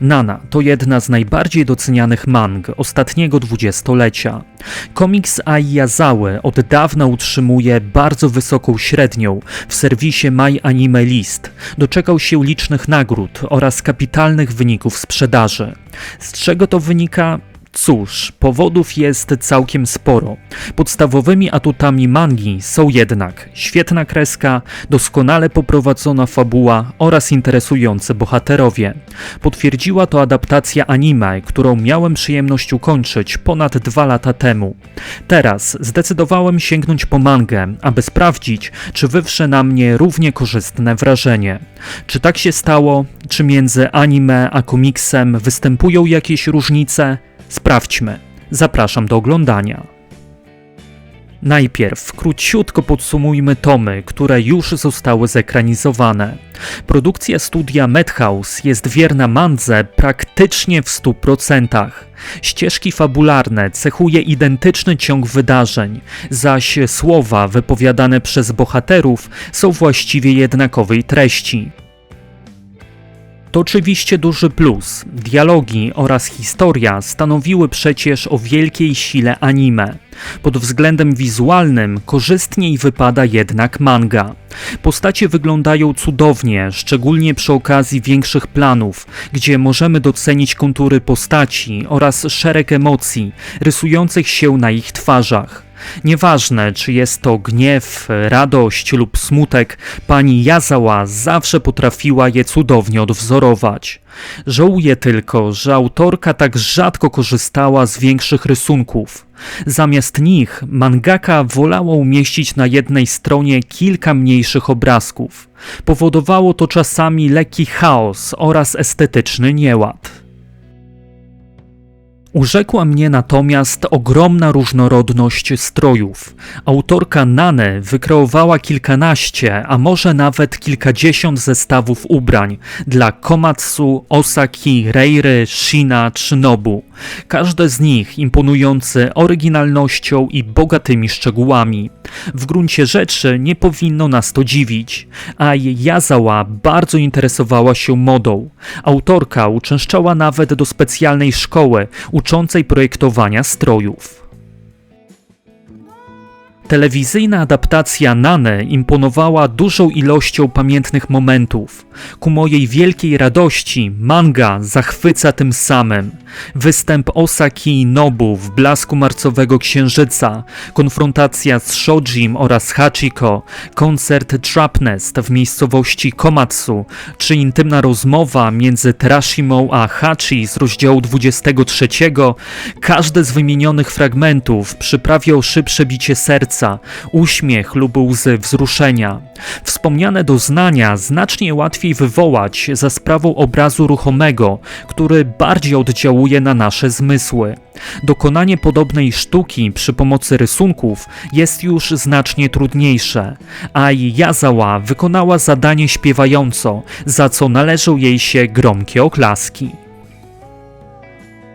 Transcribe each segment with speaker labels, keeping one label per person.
Speaker 1: Nana to jedna z najbardziej docenianych mang ostatniego dwudziestolecia. Komiks Ai Yazały od dawna utrzymuje bardzo wysoką średnią w serwisie My Anime List. Doczekał się licznych nagród oraz kapitalnych wyników sprzedaży. Z czego to wynika? Cóż, powodów jest całkiem sporo. Podstawowymi atutami mangi są jednak świetna kreska, doskonale poprowadzona fabuła oraz interesujący bohaterowie. Potwierdziła to adaptacja anime, którą miałem przyjemność ukończyć ponad dwa lata temu. Teraz zdecydowałem sięgnąć po mangę, aby sprawdzić, czy wywrze na mnie równie korzystne wrażenie. Czy tak się stało? Czy między anime a komiksem występują jakieś różnice? Sprawdźmy. Zapraszam do oglądania. Najpierw króciutko podsumujmy tomy, które już zostały zekranizowane. Produkcja studia Madhouse jest wierna mandze praktycznie w 100%. Ścieżki fabularne cechuje identyczny ciąg wydarzeń, zaś słowa wypowiadane przez bohaterów są właściwie jednakowej treści. To oczywiście duży plus. Dialogi oraz historia stanowiły przecież o wielkiej sile anime. Pod względem wizualnym korzystniej wypada jednak manga. Postacie wyglądają cudownie, szczególnie przy okazji większych planów, gdzie możemy docenić kontury postaci oraz szereg emocji rysujących się na ich twarzach. Nieważne, czy jest to gniew, radość lub smutek, pani Yazała zawsze potrafiła je cudownie odwzorować. Żałuję tylko, że autorka tak rzadko korzystała z większych rysunków. Zamiast nich mangaka wolała umieścić na jednej stronie kilka mniejszych obrazków. Powodowało to czasami lekki chaos oraz estetyczny nieład. Urzekła mnie natomiast ogromna różnorodność strojów. Autorka Nane wykreowała kilkanaście, a może nawet kilkadziesiąt zestawów ubrań dla Komatsu, Osaki, Reiry, Shina czy Nobu. Każde z nich imponujące oryginalnością i bogatymi szczegółami. W gruncie rzeczy nie powinno nas to dziwić. Ai Yazawa bardzo interesowała się modą. Autorka uczęszczała nawet do specjalnej szkoły uczącej projektowania strojów. Telewizyjna adaptacja Nane imponowała dużą ilością pamiętnych momentów. Ku mojej wielkiej radości manga zachwyca tym samym. Występ Osaki i Nobu w blasku marcowego księżyca, konfrontacja z Shojim oraz Hachiko, koncert Trapnest w miejscowości Komatsu, czy intymna rozmowa między Terashimą a Hachi z rozdziału 23, każde z wymienionych fragmentów przyprawiał szybsze bicie serca, uśmiech lub łzy wzruszenia. Wspomniane doznania znacznie łatwiej wywołać za sprawą obrazu ruchomego, który bardziej oddziałuje na nasze zmysły. Dokonanie podobnej sztuki przy pomocy rysunków jest już znacznie trudniejsze, a Yazawa wykonała zadanie śpiewająco, za co należą jej się gromkie oklaski.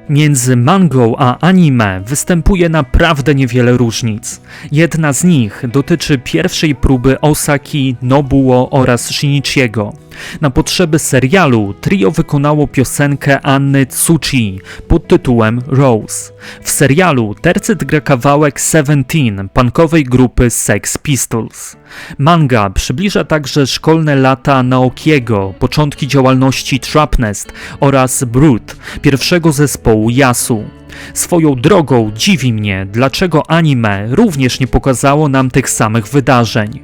Speaker 1: Między mangą a anime występuje naprawdę niewiele różnic. Jedna z nich dotyczy pierwszej próby Osaki, Nobuo oraz Shinichiego. Na potrzeby serialu trio wykonało piosenkę Anny Tsuchi pod tytułem Rose. W serialu tercet gra kawałek Seventeen punkowej grupy Sex Pistols. Manga przybliża także szkolne lata Naokiego, początki działalności Trapnest oraz Brute, pierwszego zespołu Yasu. Swoją drogą dziwi mnie, dlaczego anime również nie pokazało nam tych samych wydarzeń.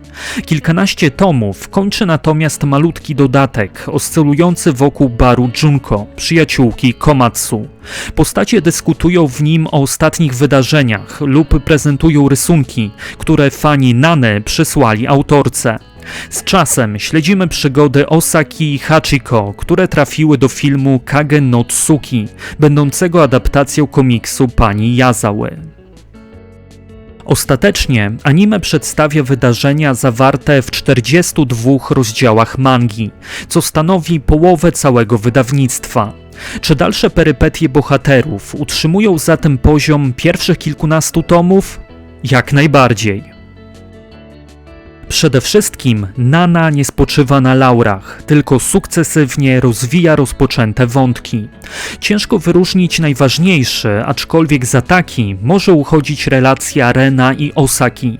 Speaker 1: Kilkanaście tomów kończy natomiast malutki dodatek oscylujący wokół baru Junko, przyjaciółki Komatsu. Postacie dyskutują w nim o ostatnich wydarzeniach lub prezentują rysunki, które fani Nane przysłali autorce. Z czasem śledzimy przygody Osaki i Hachiko, które trafiły do filmu Kage no Tsuki, będącego adaptacją komiksu pani Yazały. Ostatecznie anime przedstawia wydarzenia zawarte w 42 rozdziałach mangi, co stanowi połowę całego wydawnictwa. Czy dalsze perypetie bohaterów utrzymują zatem poziom pierwszych kilkunastu tomów? Jak najbardziej. Przede wszystkim Nana nie spoczywa na laurach, tylko sukcesywnie rozwija rozpoczęte wątki. Ciężko wyróżnić najważniejszy, aczkolwiek za taki może uchodzić relacja Rena i Osaki.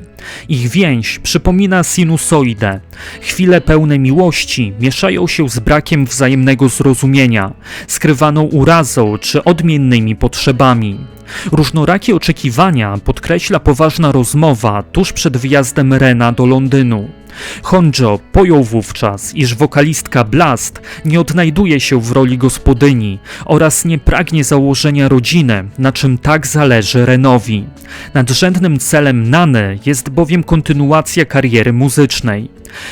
Speaker 1: Ich więź przypomina sinusoidę. Chwile pełne miłości mieszają się z brakiem wzajemnego zrozumienia, skrywaną urazą czy odmiennymi potrzebami. Różnorakie oczekiwania podkreśla poważna rozmowa tuż przed wyjazdem Rena do Londynu. Honjo pojął wówczas, iż wokalistka Blast nie odnajduje się w roli gospodyni oraz nie pragnie założenia rodziny, na czym tak zależy Renowi. Nadrzędnym celem Nany jest bowiem kontynuacja kariery muzycznej.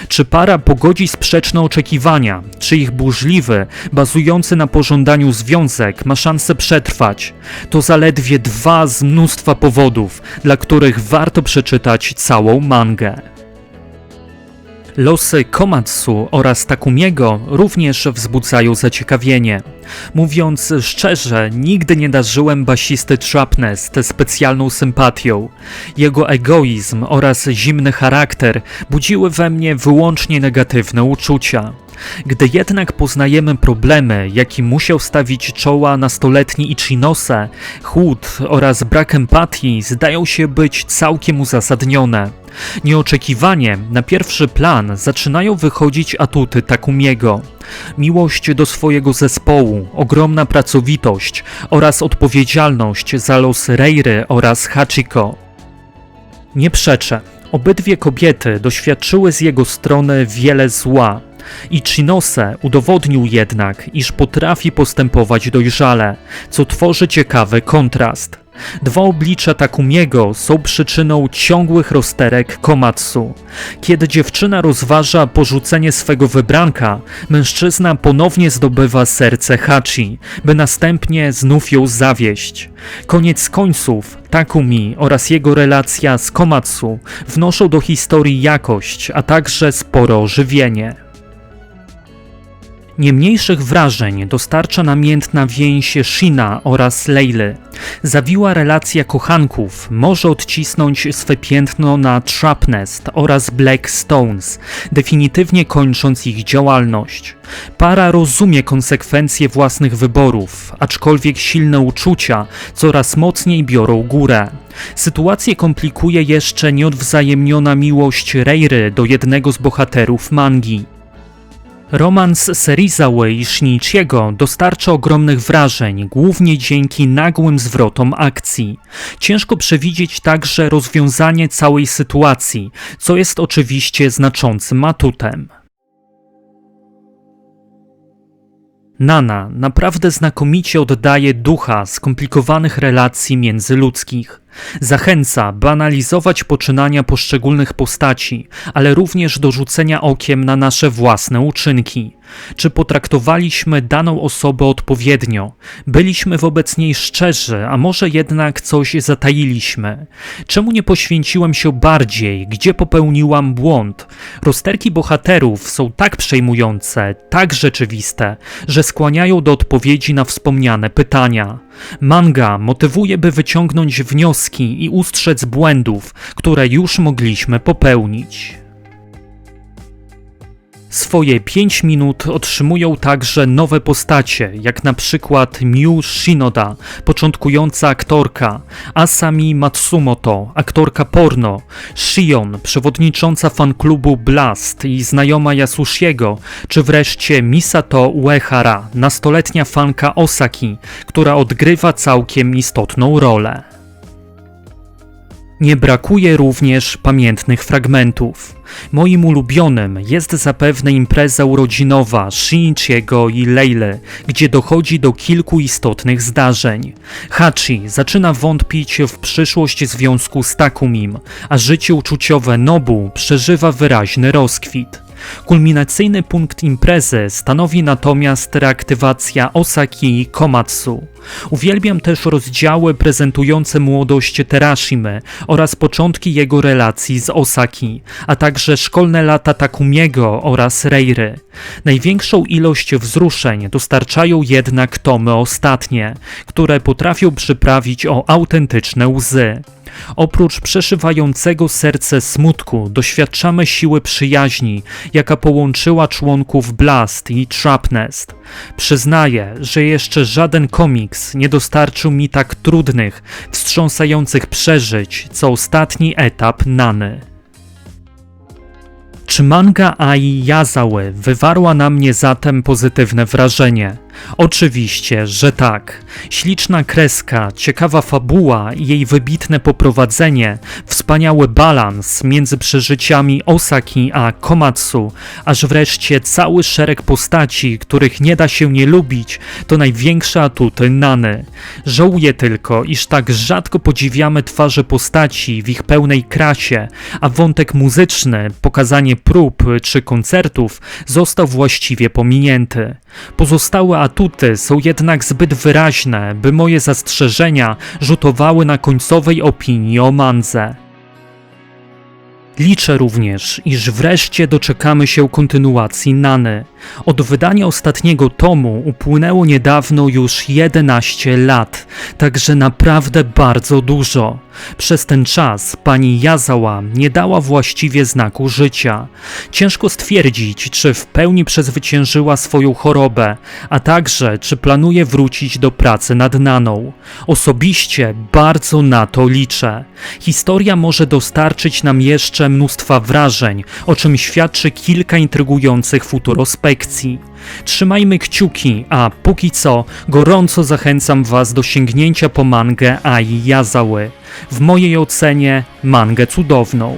Speaker 1: Czy para pogodzi sprzeczne oczekiwania, czy ich burzliwy, bazujący na pożądaniu związek ma szansę przetrwać? To zaledwie dwa z mnóstwa powodów, dla których warto przeczytać całą mangę. Losy Komatsu oraz Takumiego również wzbudzają zaciekawienie. Mówiąc szczerze, nigdy nie darzyłem basisty Trapnest specjalną sympatią. Jego egoizm oraz zimny charakter budziły we mnie wyłącznie negatywne uczucia. Gdy jednak poznajemy problemy, jakim musiał stawić czoła nastoletni Ichinose, chłód oraz brak empatii zdają się być całkiem uzasadnione. Nieoczekiwanie na pierwszy plan zaczynają wychodzić atuty Takumiego. Miłość do swojego zespołu, ogromna pracowitość oraz odpowiedzialność za los Reiry oraz Hachiko. Nie przeczę, obydwie kobiety doświadczyły z jego strony wiele zła. Ichinose udowodnił jednak, iż potrafi postępować dojrzale, co tworzy ciekawy kontrast. Dwa oblicza Takumiego są przyczyną ciągłych rozterek Komatsu. Kiedy dziewczyna rozważa porzucenie swego wybranka, mężczyzna ponownie zdobywa serce Hachi, by następnie znów ją zawieść. Koniec końców, Takumi oraz jego relacja z Komatsu wnoszą do historii jakość, a także sporo ożywienie. Nie mniejszych wrażeń dostarcza namiętna więź Shina oraz Leily. Zawiła relacja kochanków może odcisnąć swe piętno na Trapnest oraz Black Stones, definitywnie kończąc ich działalność. Para rozumie konsekwencje własnych wyborów, aczkolwiek silne uczucia coraz mocniej biorą górę. Sytuację komplikuje jeszcze nieodwzajemniona miłość Reiry do jednego z bohaterów mangi. Romans Serizawa i Shinichiego dostarcza ogromnych wrażeń, głównie dzięki nagłym zwrotom akcji. Ciężko przewidzieć także rozwiązanie całej sytuacji, co jest oczywiście znaczącym atutem. Nana naprawdę znakomicie oddaje ducha skomplikowanych relacji międzyludzkich. Zachęca, by analizować poczynania poszczególnych postaci, ale również do rzucenia okiem na nasze własne uczynki. Czy potraktowaliśmy daną osobę odpowiednio? Byliśmy wobec niej szczerzy, a może jednak coś zatailiśmy? Czemu nie poświęciłem się bardziej? Gdzie popełniłam błąd? Rozterki bohaterów są tak przejmujące, tak rzeczywiste, że skłaniają do odpowiedzi na wspomniane pytania. Manga motywuje, by wyciągnąć wnioski i ustrzec błędów, które już mogliśmy popełnić. Swoje 5 minut otrzymują także nowe postacie, jak na przykład Miu Shinoda, początkująca aktorka, Asami Matsumoto, aktorka porno, Shion, przewodnicząca fanklubu Blast i znajoma Yasushiego, czy wreszcie Misato Uehara, nastoletnia fanka Osaki, która odgrywa całkiem istotną rolę. Nie brakuje również pamiętnych fragmentów. Moim ulubionym jest zapewne impreza urodzinowa Shinichiego i Leile, gdzie dochodzi do kilku istotnych zdarzeń. Hachi zaczyna wątpić w przyszłość związku z Takumim, a życie uczuciowe Nobu przeżywa wyraźny rozkwit. Kulminacyjny punkt imprezy stanowi natomiast reaktywacja Osaki i Komatsu. Uwielbiam też rozdziały prezentujące młodość Terashimy oraz początki jego relacji z Osaki, a także szkolne lata Takumiego oraz Reiry. Największą ilość wzruszeń dostarczają jednak tomy ostatnie, które potrafią przyprawić o autentyczne łzy. Oprócz przeszywającego serce smutku, doświadczamy siły przyjaźni, jaka połączyła członków Blast i Trapnest. Przyznaję, że jeszcze żaden komiks nie dostarczył mi tak trudnych, wstrząsających przeżyć, co ostatni etap Nany. Czy manga Ai Yazały wywarła na mnie zatem pozytywne wrażenie? Oczywiście, że tak. Śliczna kreska, ciekawa fabuła i jej wybitne poprowadzenie, wspaniały balans między przeżyciami Osaki a Komatsu, aż wreszcie cały szereg postaci, których nie da się nie lubić, to największe atuty Nany. Żałuję tylko, iż tak rzadko podziwiamy twarze postaci w ich pełnej krasie, a wątek muzyczny, pokazanie prób czy koncertów został właściwie pominięty. Pozostałe atuty są jednak zbyt wyraźne, by moje zastrzeżenia rzutowały na końcowej opinii o mandze. Liczę również, iż wreszcie doczekamy się kontynuacji Nany. Od wydania ostatniego tomu upłynęło niedawno już 11 lat, także naprawdę bardzo dużo. Przez ten czas pani Yazała nie dała właściwie znaku życia. Ciężko stwierdzić, czy w pełni przezwyciężyła swoją chorobę, a także czy planuje wrócić do pracy nad Naną. Osobiście bardzo na to liczę. Historia może dostarczyć nam jeszcze mnóstwa wrażeń, o czym świadczy kilka intrygujących futurospekcji. Trzymajmy kciuki, a póki co gorąco zachęcam Was do sięgnięcia po mangę Ai Yazały. W mojej ocenie mangę cudowną.